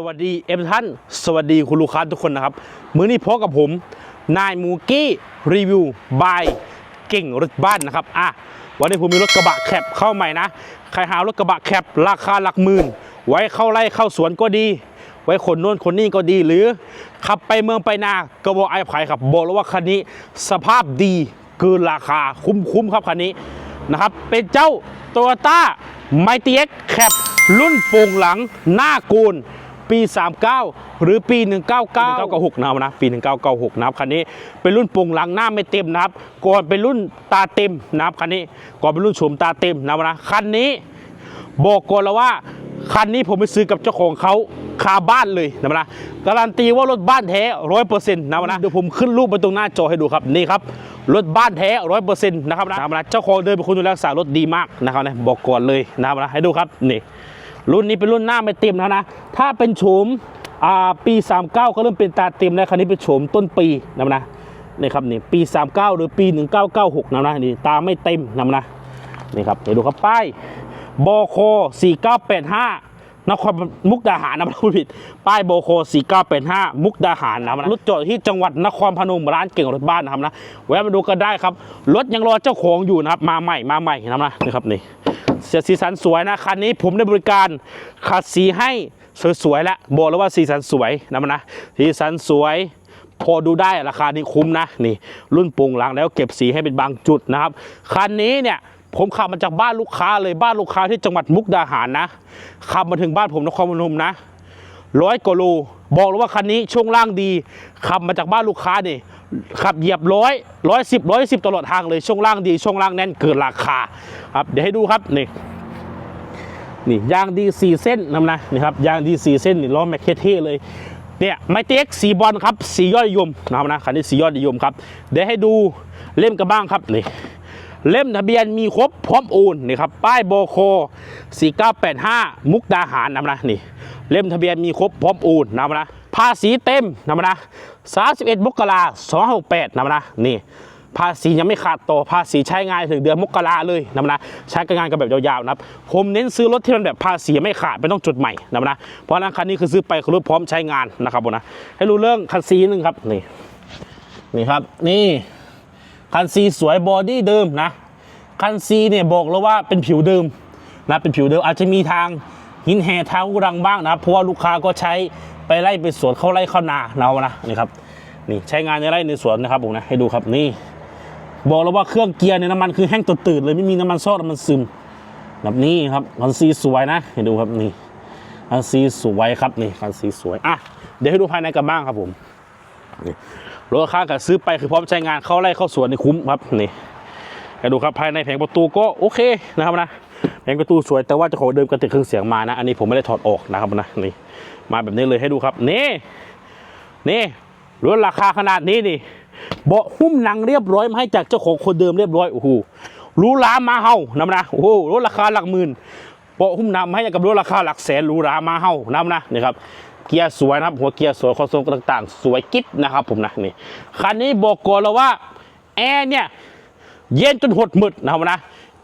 สวัสดีเอฟท่าน สวัสดีคุณลูกค้าทุกคนนะครับ มื้อนี้พบกับผม นายมูกี้รีวิวบายเก่งรถบ้านนะครับ อะ วันนี้ผมมีรถกระบะแคปเข้าใหม่นะ ใครหารถกระบะแคปราคาหลักหมื่น ไว้เข้าไร่เข้าสวนก็ดี ไว้คนโน้นคนนี้ก็ดีหรือ ขับไปเมืองไปนาก็บอกไอ้ไผ่ครับบอกแล้วว่าคันนี้ สภาพดีเกินราคาคุ้มๆครับคันนี้นะครับ เป็นเจ้าโตโยต้าไมตีเอ็กแคปรุ่นโป่งหลังหน้าโกน ปี 39 หรือปี 199 1996นะครับนะปี 1996 นะครับคันนี้เป็นรุ่นปร่งหลังหน้าไม่เต็มนะครับ ก่อนเป็นรุ่นตาเต็มนะครับคันนี้ก่อนเป็นรุ่นโฉมตาเต็มนะครับนะคันนี้บอกก่อนแล้วว่าคันนี้ผมไปซื้อกับเจ้าของเขาคาบ้านเลยนะครับนะการันตีว่ารถบ้านแท้ร้อยเปอร์เซ็นต์นะครับนะเดี๋ยวผมขึ้นรูปไปตรงหน้าจอให้ดูครับนี่ครับรถบ้านแท้ร้อยเปอร์เซ็นต์นะครับนะนะครับนะเจ้าของเดินเป็นคนดูแลรักษารถดีมากนะครับนะบอกก่อนเลยนะครับนะให้ดูครับนี่ รุ่นนี้เป็นรุ่นหน้าไม่เต็มแล้วนะ ถ้าเป็นโฉมอ่าปี 39 ก็เริ่มเป็นตาเต็มแล้วคันนี้เป็นโฉมต้นปีนะนะนี่ครับนี่ปี 39 หรือปี 1996นะนะนี่ตาไม่เต็มนะนะนี่ครับเดี๋ยวดูครับป้ายบโค4985นครมุกดาหารนะพูดผิดป้ายโบโค 4985 มุกดาหารนะครับนะรถจอดที่จังหวัดนครพนมร้านเก่งรถบ้านนะครับนะแวะมาดูกันได้ครับรถยังรอเจ้าของอยู่นะครับมาใหม่มาใหม่นะนะนี่ครับนี่ เสียสีสันสวยนะคันนี้ผมได้บริการขัดสีให้สวยๆแล้วบอกแล้วว่าสีสันสวยนะมันนะสีสันสวยพอดูได้ราคานี้คุ้มนะนี่ รุ่นปร่งหลังแล้วเก็บสีให้เป็นบางจุดนะครับคันนี้เนี่ยผมขับมาจากบ้านลูกค้าเลยบ้านลูกค้าที่จังหวัดมุกดาหารนะขับมาถึงบ้านผมนครพนมนะร้อยกว่าโลบอกเลยว่าคันนี้ช่วงล่างดี ขับมาจากบ้านลูกค้านี่ขับเหยียบร้อยร้อยสิบร้อยสิบตลอดทางเลยช่วงล่างดี ช่วงล่างแน่นเกินราคา ครับเดี๋ยวให้ดูครับนี่นี่ยางดีสี่เส้นนะนะนี่ครับยางดีสี่เส้นนี่ล้อแมคเคเท่เลยเนี่ยไมเต็กสีบอลครับสียอดนิยมนะครับนะคันนี้สียอดนิยมครับเดี๋ยวให้ดูเล่มกันบ้างครับนี่เล่มทะเบียนมีครบพร้อมโอนนี่ครับป้ายโบโค 4985 มุกดาหารนะนะนี่เล่มทะเบียนมีครบพร้อมโอนนะนะภาษีเต็มนะนะ31มกรา268นะนะนี่ ภาษียังไม่ขาดต่อภาษีใช้งานถึงเดือนมกราเลยนะนะใช้กงานกันแบบยาวๆนะครับผมเน้นซื้อรถที่มันแบบภาษีไม่ขาดไม่ต้องจดใหม่นะนะเพราะนั้นคันนี้คือซื้อไปคือรถพร้อมใช้งานนะครับผมนะให้รู้เรื่องคันซีนึงครับนี่นี่ครับนี่คันซีสวยบอดี้เดิมนะคันซีเนี่ยบอกแล้วว่าเป็นผิวเดิมนะเป็นผิวเดิมอาจจะมีทางหินแห่ทางอุรังบ้างนะเพราะว่าลูกค้าก็ใช้ไปไล่ไปสวนเข้าไล่เข้านาเรานะนี่ครับนี่ใช้งานในไร่ในสวนนะครับผมนะให้ดูครับนี่ บอกแล้วว่าเครื่องเกียร์เนี่ยน้ำมันคือแห้งตืดๆเลยไม่มีน้ำมันซอสน้ำมันซึม แบบนี้ครับคันซีสวยนะให้ดูครับนี่คันซีสวยครับนี่คันซีสวยอะเดี๋ยวให้ดูภายในกันบ้างครับผมรถค่ากับซื้อไปคือพร้อมใช้งานเข้าไร่เข้าสวนในคุ้มครับนี่ไปดูครับภายในแผงประตูก็โอเคนะครับนะแผงประตูสวยแต่ว่าจะของเดิมกระติกเครื่องเสียงมานะ อันนี้ผมไม่ได้ถอดออกนะครับนะนี่มาแบบนี้เลยให้ดูครับนี่นี่รถราคาขนาดนี้นี่ เบาะหุ้มหนังเรียบร้อยมาให้จากเจ้าของคนเดิมเรียบร้อยโอ้โหหรูหรามาเฮานะนะโอ้โหรถราคาหลักหมื่นเบาะหุ้มหนังมาให้กับรถราคาหลักแสนหรูหรามาเฮานะนะนี่ครับเกียร์สวยนะครับ หัวเกียร์สวยคอนโซลต่างๆ สวยกิ๊บนะครับผมนะนี่คันนี้บอกก่อนแล้วว่าแอร์เนี่ยเย็นจนหดหมึดนะครับนะ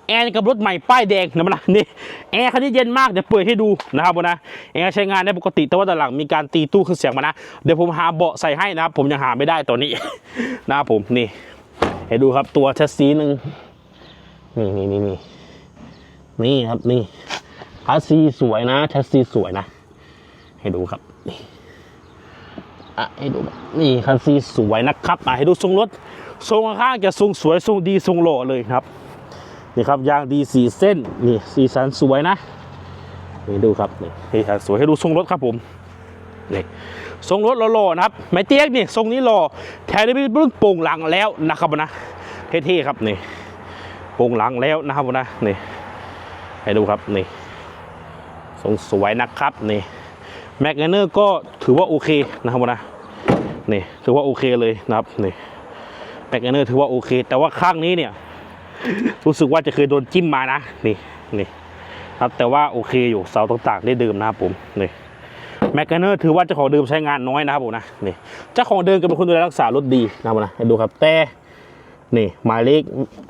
แอร์กับรถใหม่ป้ายแดงนะนะนี่แอร์คันนี้เย็นมากเดี๋ยวเปิดให้ดูนะครับนะแอร์ใช้งานได้ปกติแต่ว่าด้านหลังมีการตีตู้เครื่องเสียงมานะเดี๋ยวผมหาเบาะใส่ให้นะครับผมยังหาไม่ได้ตัวนี้นะครับผมนี่ให้ดูครับตัวแชสซีหนึ่งนี่นี่นี่นี่นี่ครับนี่แชสซีสวยนะแชสซีสวยนะ ให้ดูครับนี่อะให้ดูนี่คันซีสวยนะครับอะให้ดูทรงรถทรงข้างจะทรงสวยทรงดีทรงหล่อเลยครับ นี่ครับยางดีสีเส้นนี่สีสันสวยนะนี่ดูครับนี่สีสันสวยให้ดูทรงรถครับผมนี่ทรงรถหล่อๆนะครับไม่เตี้ยนี่ทรงนี้หล่อแถมได้เป็นรุ่นโป่งหลังแล้วนะครับนะเท่ๆครับนี่โป่งหลังแล้วนะครับนะนี่ให้ดูครับนี่ทรงสวยนะครับนี่แม็กเนอร์ก็ถือว่าโอเคนะครับนะนี่ถือว่าโอเคเลยนะครับนี่แม็กเนอร์ถือว่าโอเค แต่ว่าข้างนี้เนี่ย รู้สึกว่าจะเคยโดนจิ้มมานะ นี่นี่ครับแต่ว่าโอเคอยู่เสาต่างๆได้เดิมนะครับผมนี่แมกเนอร์ถือว่าเจ้าของเดิมใช้งานน้อยนะครับผมนะนี่เจ้าของเดิมก็เป็นคนดูแลรักษารถดีนะครับนะให้ดูครับแต่นี่หมายเลข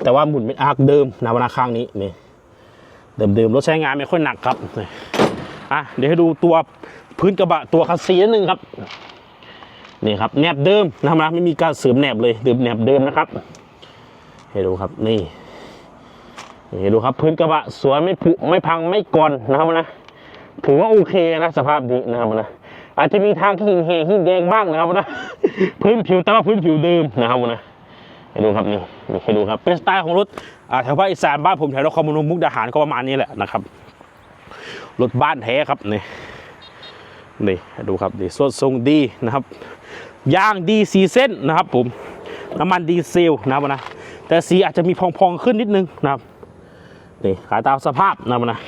แต่ว่าหมุนเป็นอาร์คเดิมนะครับนะข้างนี้นี่เดิมๆรถใช้งานไม่ค่อยหนักครับนี่อะเดี๋ยวให้ดูตัวพื้นกระบะตัวคัสซีนิดนึงครับนี่ครับแนบเดิมนะครับนะไม่มีการเสริมแนบเลยเดิมแนบเดิมนะครับให้ดูครับนี่ นี่ดูครับพื้นกระบะสวยไม่ผุไม่พังไม่กร่อนนะครับนะถือว่าโอเคนะสภาพดีนะครับนะอาจจะมีทางที่หินเฮหินแดงบ้างนะครับนะพื้นผิวแต่ว่าพื้นผิวเดิมนะครับนะให้ดูครับนี่นี่ให้ดูครับเป็นสไตล์ของรถอ่าแถวภาคอีสานบ้านผมแถวนครพนมมุกดาหารก็ประมาณนี้แหละนะครับรถบ้านแท้ครับนี่นี่ดูครับดีสวดทรงดีนะครับยางดีสีเส้นนะครับผมน้ำมันดีเซลนะครับนะแต่สีอาจจะมีพองๆขึ้นนิดนึงนะครับ นี่ขายตามสภาพนะครับนะ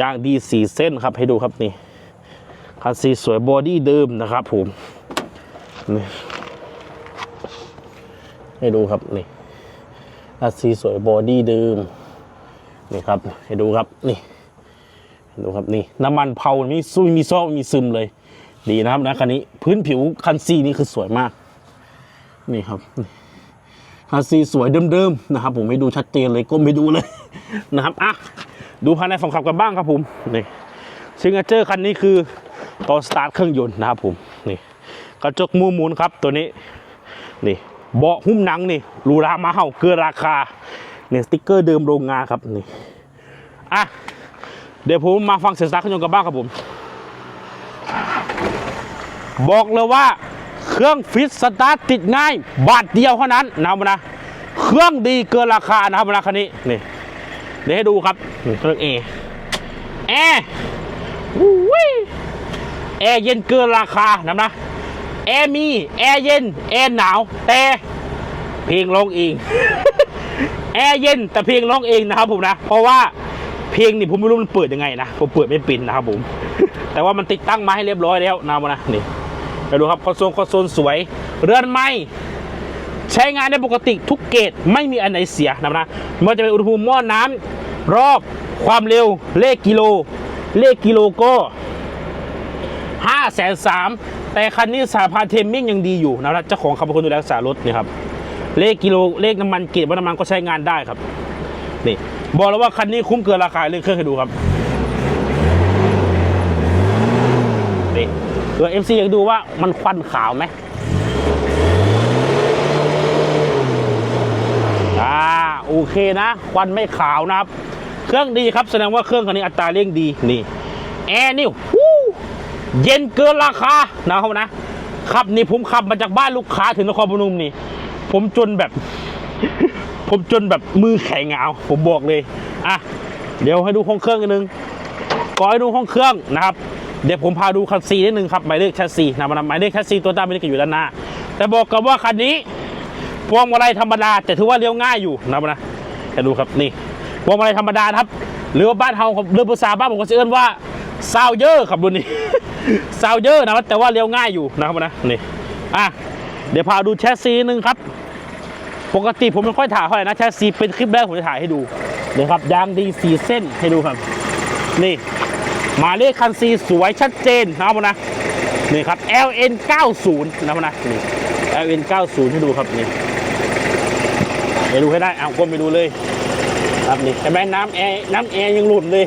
ยางดีสีเส้นครับให้ดูครับนี่คันสีสวยบอดี้เดิมนะครับผมนี่ให้ดูครับนี่คันสีสวยบอดี้เดิมนี่ครับให้ดูครับนี่ดูครับนี่น้ำมันเผามีซุยมีซอกมีซึมเลย ดีนะครับนะคันนี้พื้นผิวคันซีนี่คือสวยมาก นี่ครับนี่ คันซีสวยเดิมๆนะครับผมไม่ดูชัดเจนเลยก้มไปดูเลยนะครับอะดูภายในฝั่งขับกันบ้างครับผมนี่ซิงเจอร์คันนี้คือตอนสตาร์ทเครื่องยนต์นะครับผมนี่กระจกมูมูลครับตัวนี้นี่เบาะหุ้มหนังนี่รูรามาเห่าเกินราคาเนี่ยสติ๊กเกอร์เดิมโรงงานครับนี่อะเดี๋ยวผมมาฟังเสียงสตาร์ทเครื่องยนต์กันบ้างครับผม บอกเลยว่า เครื่องฟิตสตาร์ทติดง่าย บาทเดียวเท่านั้นนะครับนะ เครื่องดีเกินราคานะครับนะคันนี้นี่เดี๋ยวให้ดูครับเครื่องเอแอร์อุ้ยแอร์เย็นเกินราคานะนะแอร์มีแอร์เย็นแอร์หนาวแต่เพลงร้องเองแอร์เย็นแต่เพลงร้องเองนะครับผมนะ เพราะว่าเพลงนี่ผมไม่รู้มันเปิดยังไงนะผมเปิดไม่ป็นนะครับผม แต่ว่ามันติดตั้งมาให้เรียบร้อยแล้วนะครับนะนี่ ไปดูครับคอนโซลคอนโซลสวย เรือนไม้ใช้งานได้ปกติทุกเกรดไม่มีอันไหนเสียนะนะไมันจะเป็นอุณหภูมิหม้อน้ำรอบความเร็วเลขกิโล เลขกิโลก็ห้าแสนสามแต่คันนี้สายพานเทมมิ่งยังดีอยู่นะครับเจ้าของเขาเป็นคนดูแลรักษารถนี่ครับเลขกิโลเลขน้ำมันเกรดว่าน้ำมันก็ใช้งานได้ครับนี่บอกแล้วว่าคันนี้คุ้มเกินราคาเรื่องเครื่องให้ดูครับนี่ ตัวเอ็มซีอยากดูว่ามันควันขาวไหมอ่าโอเคนะ ควันไม่ขาวนะครับ เครื่องดีครับแสดงว่าเครื่องคันนี้อัตราเร่งดีนี่แอร์นี่ฮู้เย็นเกินราคานะครับนะขับนี่ผมขับมาจากบ้านลูกค้าถึงนครพนมนี่ ผมจนแบบ ผมจนแบบมือแข็งเอาผมบอกเลยอะเดี๋ยวให้ดูห้องเครื่องกันนึงก่อนให้ดูห้องเครื่องนะครับ เดี๋ยวผมพาดูคันซีนิดนึงครับหมายเลขแชสซีนะมันหมายเลขแชสซีตัวตามไม่ได้อยู่ด้านหน้า แต่บอกกันว่าคันนี้พวงมาลัยธรรมดาแต่ถือว่าเลี้ยวง่ายอยู่นะมันนะจะดูครับนี่พวงมาลัยธรรมดาครับหรือว่าบ้านเฮาเรือภาษาบ้านผมก็จะเอื้นว่าซาวเยอร์ครับรุ่นนี้ซาวเยอร์นะครับแต่ว่าเลี้ยวง่ายอยู่นะครับนะนี่อะเดี๋ยวพาดูแชสซีนิดนึงครับ ปกติผมไม่ค่อยถ่ายเท่าไหร่นะแชสซีเป็นคลิปแรกผมจะถ่ายให้ดูนี่ครับยางดีสีเส้นให้ดูครับ นี่ มายเลขคันซีสวยชัดเจนนะครับผมนะนี่ครับ LN 90นะครับผมนะนี่ LN 90ให้ดูครับนี่ไปดูให้ได้เอาก้มไปดูเลย ครับนี่เห็นไหมน้ำแอร์น้ำแอร์ยังหลุดเลย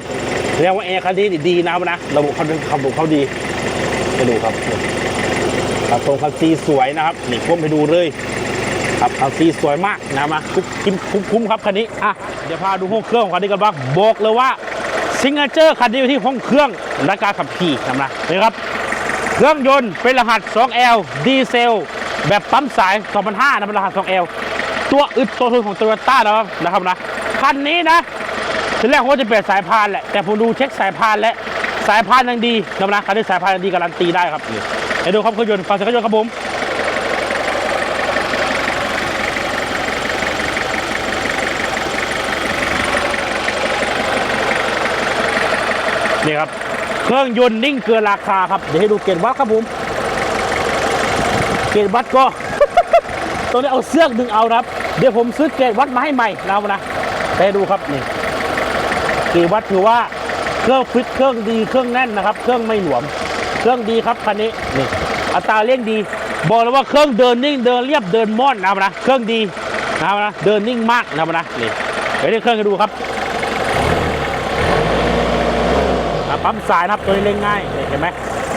แสดงว่าแอร์คันนี้ดีนะครับนะระบบเขาระบบเขาดีไปดูครับครับตรงคันซีสวยนะครับนี่ก้มไปดูเลยครับคันซีสวยมากนะมาคุ้มคุ้มคุ้มคุ้มครับคันนี้อะเดี๋ยวพาดูห้องเครื่องของคันนี้กันบ้างบอกเลยว่า ซิงเจอร์คันนี้อยู่ที่ห้องเครื่องและการขับขี่นะนะนี่ครับเครื่องยนต์เป็นรหัส 2L ดีเซล แบบปั๊มสาย 2005นะเป็นรหัส 2L ตัวอึดตัวทนของโตโยต้านะครับนะครับนะคันนี้นะทีแรกผมว่าจะเปลี่ยนสายพานแหละแต่ผมดูเช็คสายพานและสายพานยังดีนะครับนะคันนี้สายพานยังดีการันตีได้ครับนี่ไปดูครับเครื่องยนต์ฟังเสียงเครื่องยนต์ครับผม นี่ครับ เครื่องยนต์นิ่งเกินราคาครับ เดี๋ยวให้ดูเกณฑ์วัดครับผม เกณฑ์วัดก็ ตัวนี้เอาเสื้อดึงเอานะครับ เดี๋ยวผมซื้อเกณฑ์วัดมาให้ใหม่นะครับนะไปดูครับนี่เกณฑ์วัดถือว่าเครื่องฟิตเครื่องดีเครื่องแน่นนะครับ เครื่องไม่หลวม เครื่องดีครับคันนี้นี่อัตราเร่งดี บอกเลยว่าเครื่องเดินนิ่งเดินเรียบเดินม่อนนะครับนะ เครื่องดีนะครับนะเดินนิ่งมากนะครับนะนี่ไปเรียกเครื่องให้ดูครับ อะ ปั๊มสายนะครับตัวนี้เล่นง่ายเห็นไหม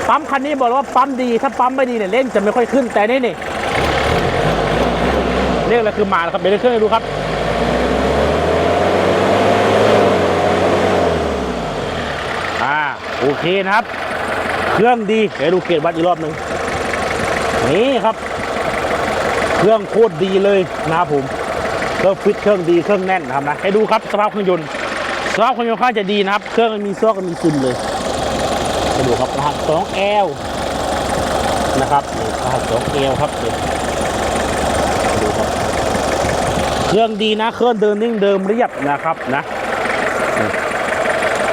ปั๊มคันนี้บอกเลยว่าปั๊มดีถ้าปั๊มไม่ดีเนี่ยเร่งจะไม่ค่อยขึ้นแต่นี่นี่เรียกอะไรคือมาแล้วครับเดี๋ยวเร่งเครื่องให้ดูครับอ่าโอเคนะครับ เครื่องดีเดี๋ยวดูเกตวัดอีกรอบหนึ่งนี่ครับ เครื่องโคตรดีเลยนะครับผมเครื่องฟิตเครื่องดีเครื่องแน่นนะครับนะให้ดูครับสภาพเครื่องยนต์ สภาพเครื่องยนค่อนข้างจะดีนะครับ เครื่องมันมีซอกมันมีซึมเลยให้ดูครับรหัส 2L นะครับรหัส 2L ครับดูครับ เครื่องดีนะ เครื่องเดินนิ่งเดิมเรียบนะครับนะ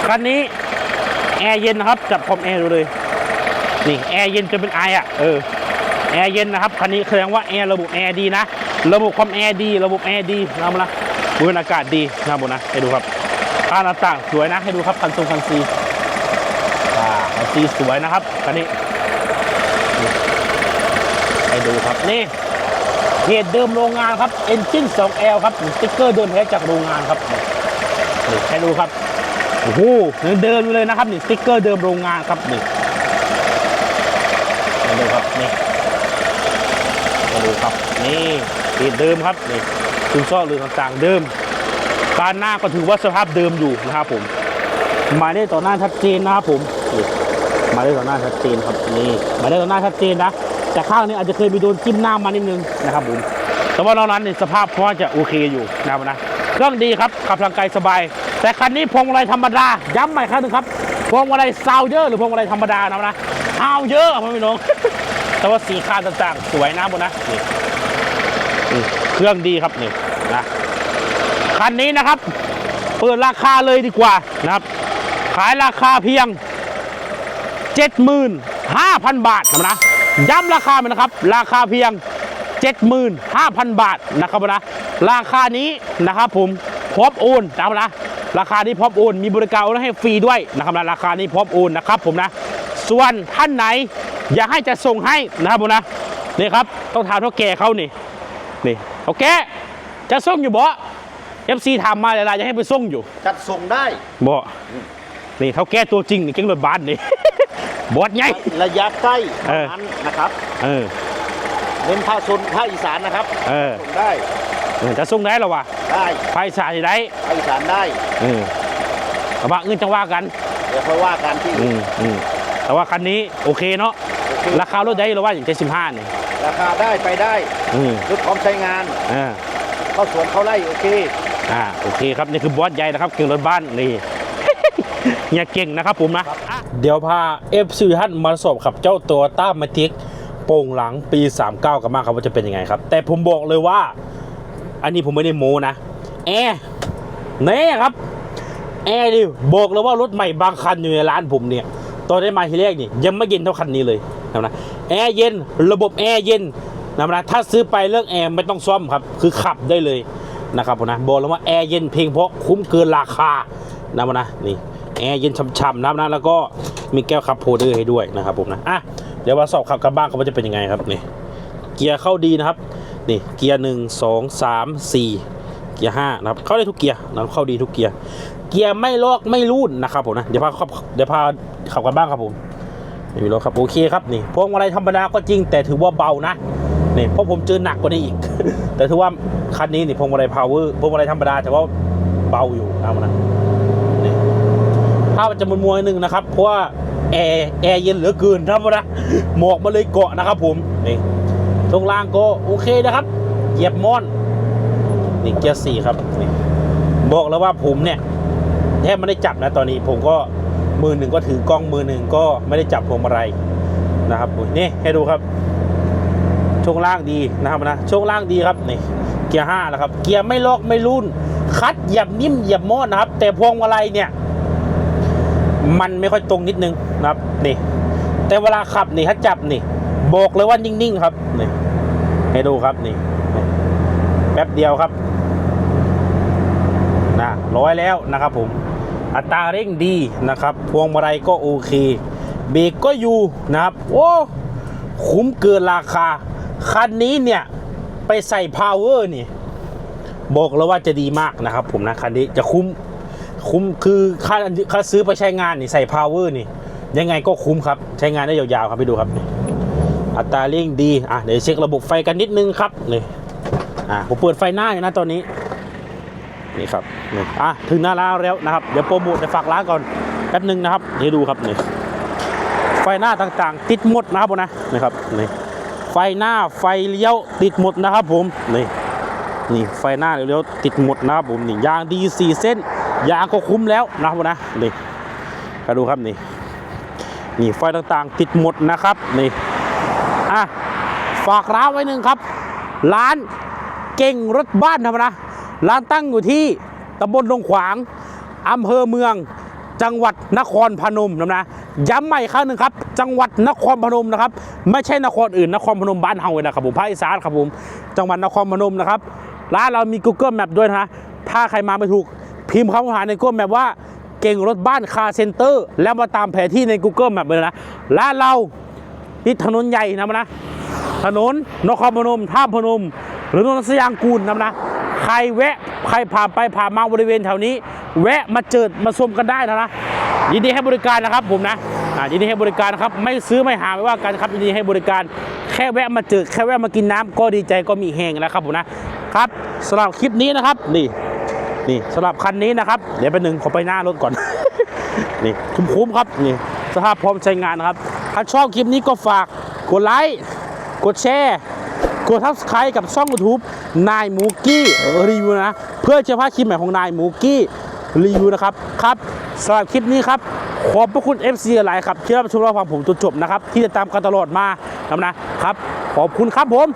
คันนี้แอร์เย็นนะครับ จับคอมแอร์ดูเลย นี่แอร์เย็นจนเป็นไออะ เออ แอร์เย็นนะครับ คันนี้แสดงว่าแอร์ระบบแอร์ดีนะ ระบบความแอร์ดี ระบบแอร์ดีนะครับนะบรรยากาศดีนะครับผมนะให้ดูครับ ค่าหน้าต่างสวยนะให้ดูครับคันทรงคันซีอ่าคันซีสวยนะครับคันนี่ให้ดูครับนี่เพจเดิมโรงงานครับ Engine 2L ครับสติ๊กเกอร์เดิมแท้จากโรงงานครับนี่ให้ดูครับโอ้โหเดิมเลยนะครับนี่สติ๊กเกอร์เดิมโรงงานครับนี่ให้ดูครับนี่มาดูครับนี่ปีเดิมครับนี่คุณซ่อหรือต่างๆเดิม การหน้าก็ถือว่าสภาพเดิมอยู่นะครับผมหมายเลขต่อหน้าชัดเจนนะครับผมหมายเลขต่อหน้าชัดเจนครับนี่หมายเลขต่อหน้าชัดเจนนะแต่ข้างนี้อาจจะเคยมีโดนจิ้มหน้ามานิดนึงนะครับผมแต่ว่านอกนั้นเนี่ยสภาพพอจะโอเคอยู่นะครับนะเครื่องดีครับขับทางไกลสบาย แต่คันนี้พวงมาลัยธรรมดาย้ำใหม่ครั้งหนึงครับพวงมาลัยซาวเยอะหรือพวงมาลัยธรรมดานะนะซาวเยอะครับพี่น้องแต่ว่าสีค่าต่างๆ สวยนะบนนะเครื่องดีครับนี่นะ คันนี้นะครับ เปิดราคาเลยดีกว่านะครับ ขายราคาเพียง 75,000 บาทนะนะย้ำราคามันนะครับ ราคาเพียง 75,000 บาทนะครับนะราคานี้นะครับผมพร้อมโอนนะครับนะราคานี้พร้อมโอนมีบริการโอนให้ฟรีด้วยนะครับนะราคานี้พร้อมโอนนะครับผมนะ ส่วนท่านไหนอยากให้จะส่งให้นะครับผมนะนี่ครับต้องถามเท่าแก่เขานี่นี่เท่าแก่จะส่งอยู่บ่ เอฟซีถามมาหลายๆจะให้ไปส่งอยู่จัดส่งได้บ่นี่เท่าแก่ตัวจริงนี่เก่งรถบัสนี่ บอสใหญ่ระยะใกล้เอเท่าอนั้นนะครับเออเน้นภาคชนภาคอีสานนะครับเออส่งได้เออจะส่งได้หรอวะได้ไฟสายได้ภาคอีสานได้เออแต่ว่าเงินจังว่ากันเดี๋ยวค่อยว่ากันที่อืมอืมแต่ว่าคันนี้โอเคเนาะโอเคราคารถได้หรือว่าอย่างเจ็ดสิบห้านี่ราคาได้ไปได้อืมรถพร้อมใช้งานอ่าเข้าสวนเข้าไร่โอเค อ่าโอเคครับนี่คือบอสใหญ่นะครับเก่งรถบ้านนี่เนี่ยเก่งนะครับผมนะเดี๋ยวพา f อฟซีท่านมาสอบขับเจ้าตัวต้ามาติกโป่งหลังปี 39 กันมากครับว่าจะเป็นยังไงครับ แต่ผมบอกเลยว่า อันนี้ผมไม่ได้โม้นะแอร์แน่ครับแอร์ดิบอกเลยว่ารถใหม่บางคันอยู่ในร้านผมเนี่ยตอนได้มาทีแรกนี่ยังไม่เย็นเท่าคันนี้เลยนะนะแอร์เย็นระบบแอร์เย็นนะนะถ้าซื้อไปเรื่องแอร์ไม่ต้องซ่อมครับ คือขับได้เลย นะครับผมนะบอกเลยว่าแอร์เย็นเพียงเพราะคุ้มเกินราคานะนะนี่แอร์เย็นฉ่ำๆนะนะแล้วก็มีแก้วคัพโฮลเดอร์ให้ด้วยนะครับผมนะอะเดี๋ยวมาสอบขับกันบ้างครับว่าจะเป็นยังไงครับนี่เกียร์เข้าดีนะครับนี่เกียร์หนึ่งสองสามสี่เกียร์ห้านะครับเข้าได้ทุกเกียร์นะเข้าดีทุกเกียร์เกียร์ไม่ลอกไม่รูดนะครับผมนะเดี๋ยวพาขับเดี๋ยวพาขับกันบ้างครับผมไม่มีรถครับโอเคครับนี่พวงมาลัยธรรมดาก็จริงแต่ถือว่าเบานะ นี่เพราะผมเจอหนักกว่านี้อีก แต่ถือว่าคันนี้นี่พวงมาลัยพาวเวอร์พวงมาลัยธรรมดาแต่ว่าเบาอยู่นะครับนะนี่ภาพมันจะมัวๆนิดนึงนะครับ เพราะว่าแอร์แอร์เย็นเหลือเกินนะครับนะหมอกมาเลยเกาะนะครับ ผมนี่ตรงล่างก็โอเคนะครับเหยียบมอนนี่เกียร์สี่ครับนี่บอกแล้วว่าผมเนี่ยแทบไม่ได้จับนะตอนนี้ผมก็มือหนึ่งก็ถือกล้องมือหนึ่งก็ไม่ได้จับพวงมาลัยนะครับนี่ให้ดูครับ ช่วงล่างดีนะครับนะช่วงล่างดีครับนี่เกียร์ห้านะครับ เกียร์ไม่ลอกไม่รุ่น คัดหยียบนิ่มหยียบมอดนะครับ แต่พวงมาลัยเนี่ย มันไม่ค่อยตรงนิดนึงนะครับนี่ แต่เวลาขับนี่ถ้าจับนี่ บอกเลยว่านิ่งๆครับนี่ให้ดูครับนี่แป๊บเดียวครับนะร้อยแล้วนะครับผมอัตราเร่งดีนะครับ พวงมาลัยก็โอเค เบรกก็อยู่นะครับ โอ้ คุ้มเกินราคา คันนี้เนี่ยไปใส่พาวเวอร์นี่ บอกแล้วว่าจะดีมากนะครับ ผมนะคันนี้จะคุ้มคุ้มคือค่าค่าซื้อไปใช้งานนี่ใส่พาวเวอร์นี่ ยังไงก็คุ้มครับ ใช้งานได้ยาวๆครับไปดูครับ อัตราเร่งดีอะเดี๋ยวเช็คระบบไฟกันนิดนึงครับนี่อะผมเปิดไฟหน้าอยู่นะตอนนี้นี่ครับนี่อะถึงหน้าร้านแล้วนะครับ เดี๋ยวโปรโมทเดี๋ยวฝากร้านก่อนแป๊บนึงนะครับเดี๋ยวดูครับนี่ไฟหน้าต่างๆ ติดหมดนะครับผมนะนี่ครับนี่ ไฟหน้าไฟเลี้ยวติดหมดนะครับผมนี่นี่ไฟหน้าเลี้ยวติดหมดนะครับผมนี่ยางดีสี่เส้นยางก็คุ้มแล้วนะครับนะนี่มาดูครับนี่นี่ไฟต่างๆ ติดหมดนะครับนี่อะฝากร้านไว้หนึ่งครับ ร้านเก่งรถบ้านธรรมนะร้านตั้งอยู่ที่ตำบลดงขวางอำเภอเมือง จังหวัดนครพนมนะนะ ย้ำใหม่ครั้งหนึ่งครับ จังหวัดนครพนมนะครับ ไม่ใช่นครอื่นนครพนมบ้านเฮาเลยนะครับผมภาคอีสานครับผม จังหวัดนครพนมนะครับร้านเรามี Google Map ด้วยนะถ้าใครมาไม่ถูกพิมพ์คำหาใน Google Map ว่าเก่งรถบ้านคาเซ็นเตอร์ แล้วมาตามแผนที่ใน Google Map เลยนะร้านเราติดถนนใหญ่นะนะถนนนครพนมท่าพนม หรือถนนสยามกูลนะนะ ใครแวะใครผ่านไปผ่านมาบริเวณแถวนี้ แวะมาเจิดมาชมกันได้นะนะยินดีให้บริการนะครับผมนะยินดีให้บริการนะครับไม่ซื้อไม่หาไม่ว่ากันครับยินดีให้บริการแค่แวะมาเจอแค่แวะมากินน้ำก็ดีใจก็มีแหงแล้วครับผมนะครับสำหรับคลิปนี้นะครับนี่นี่สำหรับคันนี้นะครับ เดี๋ยวไปหนึ่งขอไปหน้ารถก่อนนี่คุ้มๆครับนี่สภาพพร้อมใช้งานนะครับถ้าชอบคลิปนี้ก็ฝากกดไลค์กดแชร์ ดทับสไครต์กับช่องยูทูบนายมูกี้รีวิวนะ เพื่อจะพลาคลิปใหม่ของนายมูกี้รีวิวนะครับครับสำหรับคลิปนี้ครับขอบพระคุณ FC หลายครับที่รับชมรับฟังผมจนจบนะครับ ที่ติดตามกันตลอดมานะครับนะครับ ขอบคุณครับผม